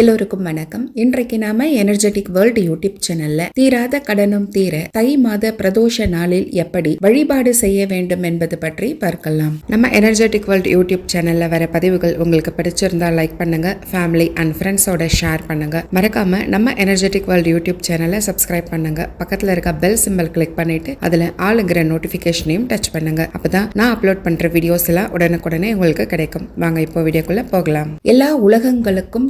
எல்லோருக்கும் வணக்கம். இன்றைக்கு நாம எனர்ஜெட்டிக் வேர்ல்டு யூடியூப் சேனல்ல தீராத கடனும் தீர தை மாத பிரதோஷ நாளில் எப்படி வழிபாடு செய்ய வேண்டும் என்பது பற்றி பார்க்கலாம். நம்ம எனர்ஜெட்டிக் வேர்ல்டு யூடியூப் சேனல்ல வர பதிவுகள் உங்களுக்கு பிடிச்சிருந்தா லைக் பண்ணுங்க. ஃபேமிலி அண்ட் ஃப்ரெண்ட்ஸோட ஷேர் பண்ணுங்க. மறக்காம நம்ம எனர்ஜெட்டிக் வேர்ல்டு யூடியூப் சேனலை சப்ஸ்கிரைப் பண்ணுங்க. பக்கத்துல இருக்க பெல் சிம்பல் கிளிக் பண்ணிட்டு அதுல ஆளுங்கிற நோட்டிபிகேஷனையும் டச் பண்ணுங்க. அப்பதான் நான் அப்லோட் பண்ற வீடியோஸ் எல்லாம் உடனுக்குடனே உங்களுக்கு கிடைக்கும். வாங்க இப்போ வீடியோக்குள்ள போகலாம். எல்லா உலகங்களுக்கும்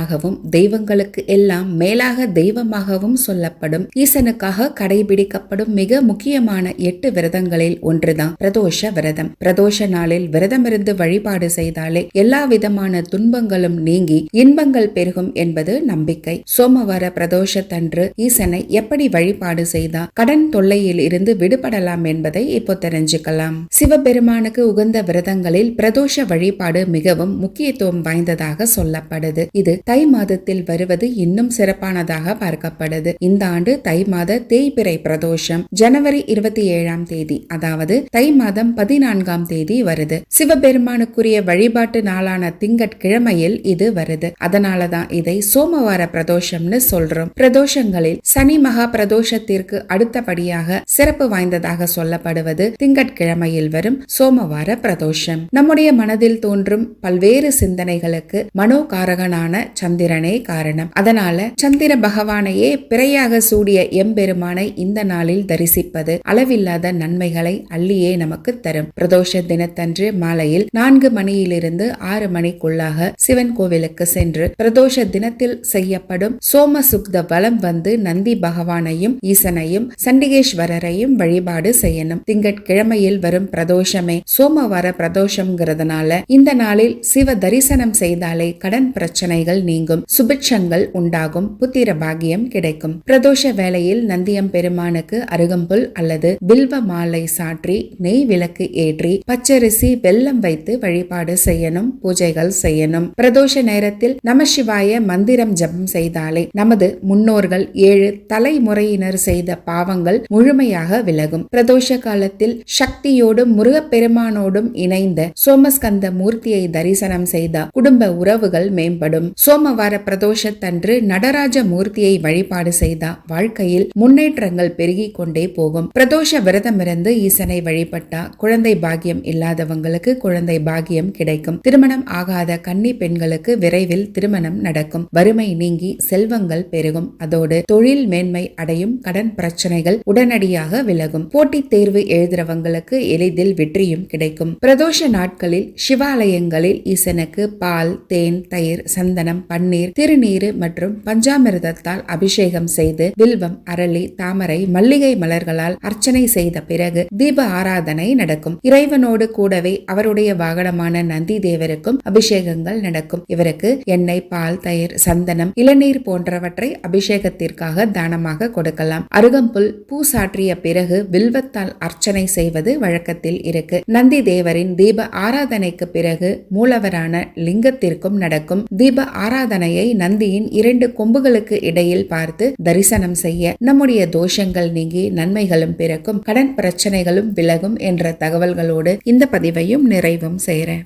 தேவனாகவும் தெய்வங்களுக்கு எல்லாம் மேலாக தெய்வமாகவும் சொல்லப்படும். ஈசனுக்காக கடைபிடிக்கப்படும் மிக முக்கியமான எட்டு விரதங்களில் ஒன்றுதான் பிரதோஷ விரதம். பிரதோஷ நாளில் விரதமிருந்து வழிபாடு செய்தாலே எல்லா விதமான துன்பங்களும் நீங்கி இன்பங்கள் பெருகும் என்பது நம்பிக்கை. சோமவார பிரதோஷத்தன்று ஈசனை எப்படி வழிபாடு செய்தா கடன் தொல்லையில் இருந்து விடுபடலாம் என்பதை இப்போ தெரிஞ்சுக்கலாம். சிவபெருமானுக்கு உகந்த விரதங்களில் பிரதோஷ வழிபாடு மிகவும் முக்கியத்துவம் வாய்ந்ததாக சொல்லப்படுது. இது தை மாதத்தில் வருவது இன்னும் சிறப்பானதாக பார்க்கப்படுது இந்த ஆண்டு தை மாத தேய்பிறை பிரதோஷம் ஜனவரி இருபத்தி ஏழாம் தேதி அதாவது தை மாதம் பதினான்காம் தேதி வருது. சிவபெருமானுக்குரிய வழிபாட்டு நாளான திங்கட்கிழமையில் இது வருது. அதனாலதான் இதை சோமவார பிரதோஷம்னு சொல்றோம். பிரதோஷங்களில் சனி மகா பிரதோஷத்திற்கு அடுத்தபடியாக சிறப்பு வாய்ந்ததாக சொல்லப்படுவது திங்கட்கிழமையில் வரும் சோமவார பிரதோஷம். நம்முடைய மனதில் தோன்றும் பல்வேறு சிந்தனைகளுக்கு மனோகாரகனான சந்திரனே காரணம். அதனால சந்திர பகவானையே பிறையாக சூடிய எம்பெருமானை இந்த நாளில் தரிசிப்பது அளவில்லாத நன்மைகளை அள்ளியே நமக்கு தரும். பிரதோஷ தினத்தன்று மாலையில் நான்கு மணியிலிருந்து ஆறு மணிக்குள்ளாக சிவன் கோவிலுக்கு சென்று பிரதோஷ தினத்தில் செய்யப்படும் சோம சுக்த வலம் வந்து நந்தி பகவானையும் ஈசனையும் சண்டிகேஸ்வரரையும் வழிபாடு செய்யணும். திங்கட்கிழமையில் வரும் பிரதோஷமே சோமவார பிரதோஷம்ங்கிறதுனால இந்த நாளில் சிவ தரிசனம் செய்தாலே கடன் பிரச்சனைகள் நீங்கும் சுபிட்சங்கள் உண்டாகும். புத்திர பாகியம் கிடைக்கும். பிரதோஷ வேளையில் நந்தியம் பெருமானுக்கு அருகம்புல் அல்லது பில்வ மாலை சாற்றி நெய் விளக்கு ஏற்றி பச்சரிசி வெல்லம் வைத்து வழிபாடு செய்யணும் பூஜைகள் செய்யணும். பிரதோஷ நேரத்தில் நமசிவாய மந்திரம் ஜபம் செய்தாலே நமது முன்னோர்கள் ஏழு தலைமுறையினர் செய்த பாவங்கள் முழுமையாக விலகும். பிரதோஷ காலத்தில் சக்தியோடும் முருகப்பெருமானோடும் இணைந்த சோமஸ்கந்த மூர்த்தியை தரிசனம் செய்த குடும்ப உறவுகள் மேம்படும். சோமவார பிரதோஷத்தன்று நடராஜ மூர்த்தியை வழிபாடு செய்தா வாழ்க்கையில் முன்னேற்றங்கள் பெருகி கொண்டே போகும். பிரதோஷ விரதமிருந்து ஈசனை வழிபட்டா குழந்தை பாக்கியம் இல்லாதவங்களுக்கு குழந்தை பாக்கியம் கிடைக்கும். திருமணம் ஆகாத கன்னி பெண்களுக்கு விரைவில் திருமணம் நடக்கும். வறுமை நீங்கி செல்வங்கள் பெருகும். அதோடு தொழில் மேன்மை அடையும். கடன் பிரச்சனைகள் உடனடியாக விலகும். போட்டித் தேர்வு எழுதுறவங்களுக்கு எளிதில் வெற்றியும் கிடைக்கும். பிரதோஷ நாட்களில் சிவாலயங்களில் ஈசனுக்கு பால் தேன் தயிர் சந்தனம் பன்னீர் திருநீரு மற்றும் பஞ்சாமிர்தத்தால் அபிஷேகம் செய்து வில்வம் அரளி தாமரை மல்லிகை மலர்களால் அர்ச்சனை செய்த பிறகு தீப ஆராதனை நடக்கும். இறைவனோடு கூடவே அவருடைய வாகனமான நந்தி தேவருக்கும் அபிஷேகங்கள் நடக்கும். இவருக்கு எண்ணெய் பால் தயிர் சந்தனம் இளநீர் போன்றவற்றை அபிஷேகத்திற்காக தானமாக கொடுக்கலாம். அருகம்புல் பூ சாற்றிய பிறகு வில்வத்தால் அர்ச்சனை செய்வது வழக்கத்தில் இருக்கு. நந்தி தேவரின் தீப ஆராதனைக்கு பிறகு மூலவரான லிங்கத்திற்கும் நடக்கும். தீப ஆராதனையை நந்தியின் இரண்டு கொம்புகளுக்கு இடையில் பார்த்து தரிசனம் செய்ய நம்முடைய தோஷங்கள் நீங்கி நன்மைகளும் பிறக்கும் கடன் பிரச்சனைகளும் விலகும் என்ற தகவல்களோடு இந்த பதிவையும் நிறைவும் செய்கிறேன்.